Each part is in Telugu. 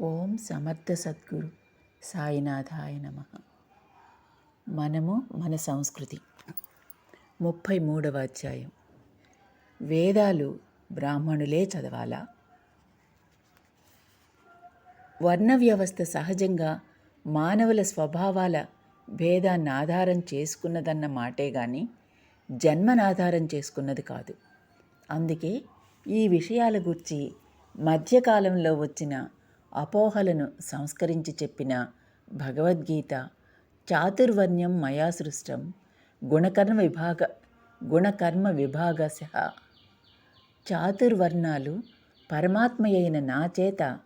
ఓం సమర్థ సద్గురు సాయినాథాయ నమ. మనము మన సంస్కృతి. ముప్పై మూడవ అధ్యాయం. వేదాలు బ్రాహ్మణులే చదవాలా? వర్ణ వ్యవస్థ సహజంగా మానవుల స్వభావాల భేదాన్ని ఆధారం చేసుకున్నదన్న మాటే గాని జన్మనాధారం చేసుకున్నది కాదు. అందుకే ఈ విషయాల గురించి మధ్యకాలంలో వచ్చిన అపోహలను సంస్కరించి చెప్పిన భగవద్గీత చాతుర్వర్ణ్యం మయా సృష్టం గుణకర్మ విభాగ గుణకర్మ విభాగశ చాతుర్వర్ణాలు పరమాత్మయైన నాచేత నా చేత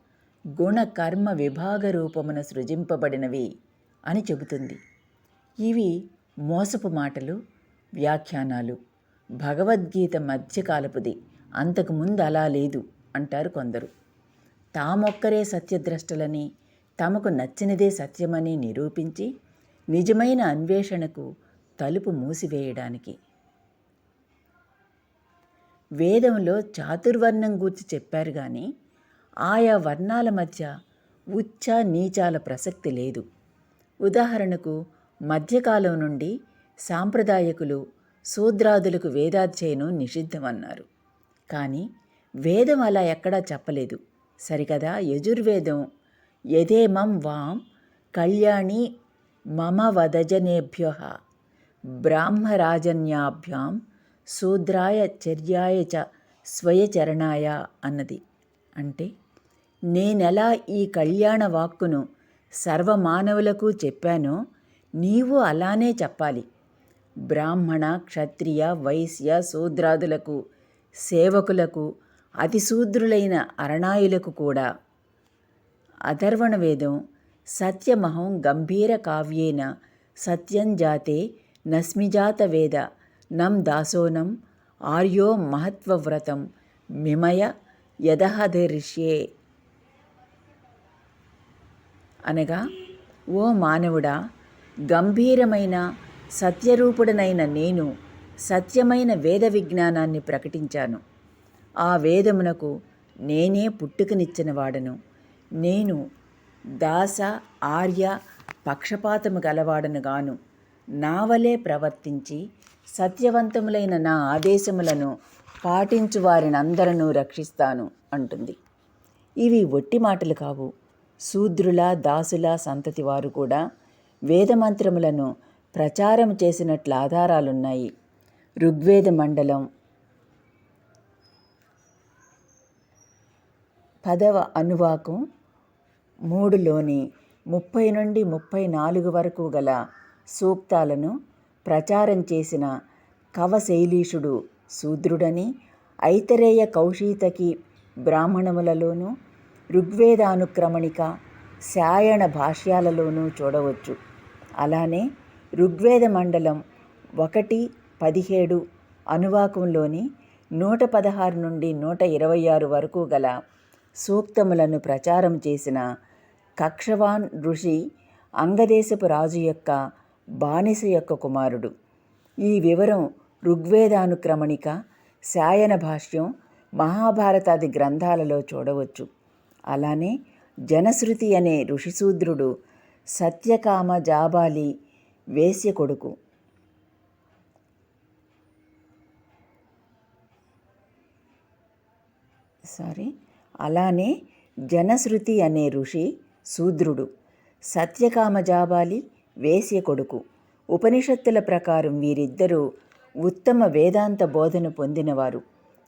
గుణకర్మ విభాగ రూపమున సృజింపబడినవి అని చెబుతుంది. ఇవి మోసపు మాటలు వ్యాఖ్యానాలు. భగవద్గీత మధ్యకాలపుది అంతకుముందు అలా లేదు అంటారు కొందరు. తామొక్కరే సత్యద్రష్టలని తమకు నచ్చినదే సత్యమని నిరూపించి నిజమైన అన్వేషణకు తలుపు మూసివేయడానికి. వేదంలో చాతుర్వర్ణం గూర్చి చెప్పారు కానీ ఆయా వర్ణాల మధ్య ఉచ్చ నీచాల ప్రసక్తి లేదు. ఉదాహరణకు మధ్యకాలం నుండి సాంప్రదాయకులు శూద్రాదులకు వేదాధ్యయనం నిషిద్ధమన్నారు. కానీ వేదం అలా ఎక్కడా చెప్పలేదు. సరికదా యజుర్వేదం. యథేమం వాం కళ్యాణి మమ వదజనేభ్య బ్రాహ్మరాజన్యాభ్యాం శూద్రాయ చర్యాయ చ స్వయచరణాయ అన్నది. అంటే నేనెలా ఈ కళ్యాణ వాక్కును సర్వమానవులకు చెప్పానో నీవు అలానే చెప్పాలి. బ్రాహ్మణ క్షత్రియ వైశ్య శూద్రాదులకు సేవకులకు అతిశూద్రులైన అరణాయులకు కూడా. అథర్వణవేదం సత్యమహం గంభీర కావ్యేన సత్యం జాతే నస్మిజాత వేద నం దాసోనం ఆర్యో మహత్వవ్రతం మిమయ యదహదరిష్యే. అనగా ఓ మానవుడా గంభీరమైన సత్యరూపుడనైన నేను సత్యమైన వేద విజ్ఞానాన్ని ప్రకటించాను. ఆ వేదమునకు నేనే పుట్టుకనిచ్చిన వాడను నేను దాస ఆర్య పక్షపాతము గలవాడను గాను. నా వలే ప్రవర్తించి సత్యవంతములైన నా ఆదేశములను పాటించు వారినందరను రక్షిస్తాను అంటుంది. ఇవి ఒట్టి మాటలు కావు. శూద్రుల దాసుల సంతతి వారు కూడా వేదమంత్రములను ప్రచారం చేసినట్లు ఆధారాలున్నాయి. ఋగ్వేద మండలం పదవ అనువాకం మూడులోని ముప్పై నుండి ముప్పై నాలుగు వరకు గల సూక్తాలను ప్రచారం చేసిన కవశైలీషుడు శూద్రుడని ఐతరేయ కౌశీతకి బ్రాహ్మణములలోనూ ఋగ్వేదానుక్రమణిక శాయణ భాష్యాలలోనూ చూడవచ్చు. అలానే ఋగ్వేద మండలం ఒకటి పదిహేడు అనువాకంలోని నూట పదహారు నుండి నూట ఇరవై ఆరు వరకు గల సూక్తములను ప్రచారం చేసిన కక్షవాన్ ఋషి అంగదేశపు రాజు యొక్క బానిస యొక్క కుమారుడు. ఈ వివరం ఋగ్వేదానుక్రమణిక శాయన భాష్యం మహాభారతాది గ్రంథాలలో చూడవచ్చు. అలానే జనశ్రుతి అనే ఋషిశూద్రుడు సత్యకామ జాబాలి వేశ్య కొడుకు. సారీ అలానే జనశ్రుతి అనే ఋషి శూద్రుడు సత్యకామ జాబాలి వేశ్య కొడుకు. ఉపనిషత్తుల ప్రకారం వీరిద్దరూ ఉత్తమ వేదాంత బోధన పొందినవారు.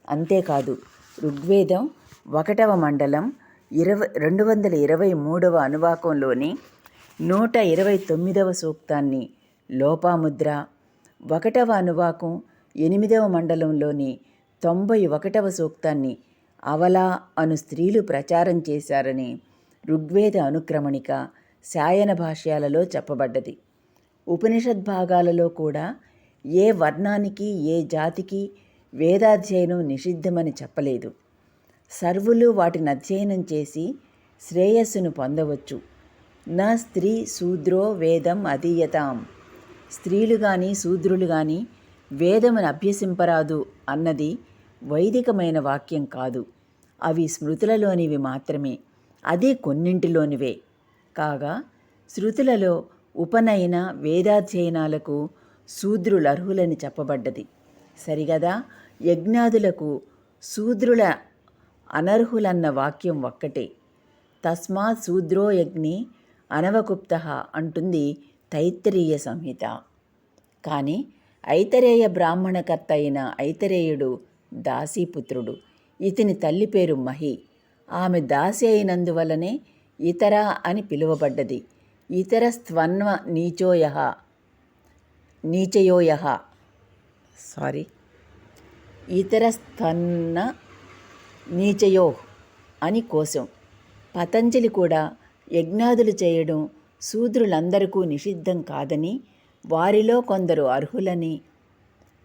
అంతేకాదు ఋగ్వేదం ఒకటవ మండలం ఇరవై రెండు వందల ఇరవై మూడవ అనువాకంలోని నూట ఇరవై తొమ్మిదవ సూక్తాన్ని లోపాముద్ర ఒకటవ అనువాకం ఎనిమిదవ మండలంలోని తొంభై ఒకటవ సూక్తాన్ని అవలా అను స్త్రీలు ప్రచారం చేశారని ఋగ్వేద అనుక్రమణిక శాయన భాష్యాలలో చెప్పబడ్డది. ఉపనిషద్ భాగాలలో కూడా ఏ వర్ణానికి ఏ జాతికి వేదాధ్యయనం నిషిద్ధమని చెప్పలేదు. సర్వులు వాటిని అధ్యయనం చేసి శ్రేయస్సును పొందవచ్చు. నా స్త్రీ శూద్రో వేదం అధీయతాం. స్త్రీలు కానీ శూద్రులు కానీ వేదమును అభ్యసింపరాదు అన్నది వైదికమైన వాక్యం కాదు. అవి స్మృతులలోనివి మాత్రమే. అది కొన్నింటిలోనివే. కాగా శృతులలో ఉపనయన వేదాధ్యయనాలకు శూద్రులర్హులని చెప్పబడ్డది. సరిగదా? యజ్ఞాదులకు శూద్రుల అనర్హులన్న వాక్యం ఒక్కటే. తస్మాత్ శూద్రో యజ్ఞి అనవగుప్త అంటుంది తైత్తరీయ సంహిత. కానీ ఐతరేయ బ్రాహ్మణకర్త అయిన ఐతరేయుడు దాసీపుత్రుడు. ఇతని తల్లి పేరు మహి. ఆమె దాసి అయినందువలనే ఇతర అని పిలువబడ్డది. ఇతర స్త్వన్వ నీచోయ నీచయోయ. సారీ. ఇతర స్తన్న నీచయో అని కోసం పతంజలి కూడా యజ్ఞాదులు చేయడం శూద్రులందరికూ నిషిద్ధం కాదని వారిలో కొందరు అర్హులని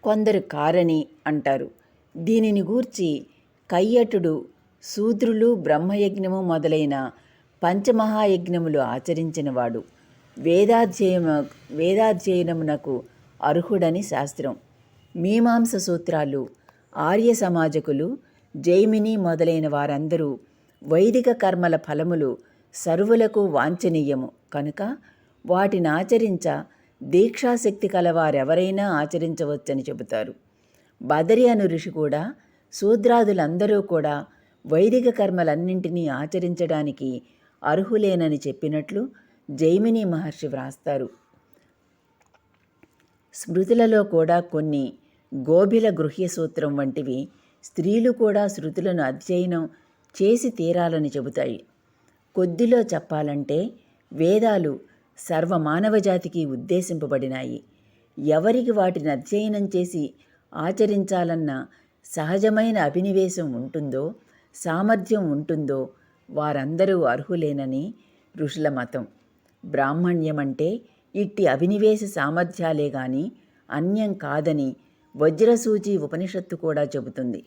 కొందరు కారని అంటారు. దీనిని గూర్చి కయ్యటుడు శూద్రులు బ్రహ్మయజ్ఞము మొదలైన పంచమహాయజ్ఞములు ఆచరించినవాడు. వేదాధ్యయన వేదాధ్యయనమునకు అర్హుడని శాస్త్రం. మీమాంస సూత్రాలు ఆర్య సమాజకులు జైమిని మొదలైన వారందరూ వైదిక కర్మల ఫలములు సర్వులకు వాంఛనీయము. కనుక వాటిని ఆచరించ దీక్షాశక్తి కలవారెవరైనా ఆచరించవచ్చని చెబుతారు. బదరి అను ఋషి కూడా శూద్రాదులందరూ కూడా వైదిక కర్మలన్నింటినీ ఆచరించడానికి అర్హులేనని చెప్పినట్లు జైమిని మహర్షి వ్రాస్తారు. స్మృతులలో కూడా కొన్ని గోభిల గృహ్య సూత్రం వంటివి స్త్రీలు కూడా శృతులను అధ్యయనం చేసి తీరాలని చెబుతాయి. కొద్దిలో చెప్పాలంటే వేదాలు సర్వమానవజాతికి ఉద్దేశింపబడినాయి. ఎవరికి వాటిని అధ్యయనం చేసి ఆచరించాలన్న సహజమైన అభినివేశం ఉంటుందో సామర్థ్యం ఉంటుందో వారందరూ అర్హులేనని ఋషుల మతం. బ్రాహ్మణ్యం అంటే ఇట్టి అభినివేశ సామర్థ్యాలే గాని అన్యం కాదని వజ్రసూచి ఉపనిషత్తు కూడా చెబుతుంది.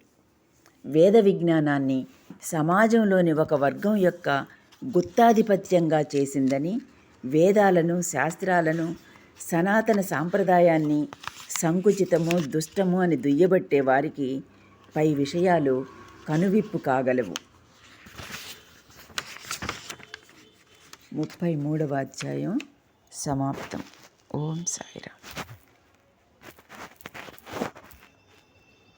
వేద విజ్ఞానాన్ని సమాజంలోని ఒక వర్గం యొక్క గుత్తాధిపత్యంగా చేసిందని వేదాలను శాస్త్రాలను సనాతన సాంప్రదాయాన్ని సంకుచితము దుష్టము అని దుయ్యబట్టే వారికి పై విషయాలు కనువిప్పు కాగలవు. ముప్పై మూడవ అధ్యాయం సమాప్తం. ఓం సాయిరా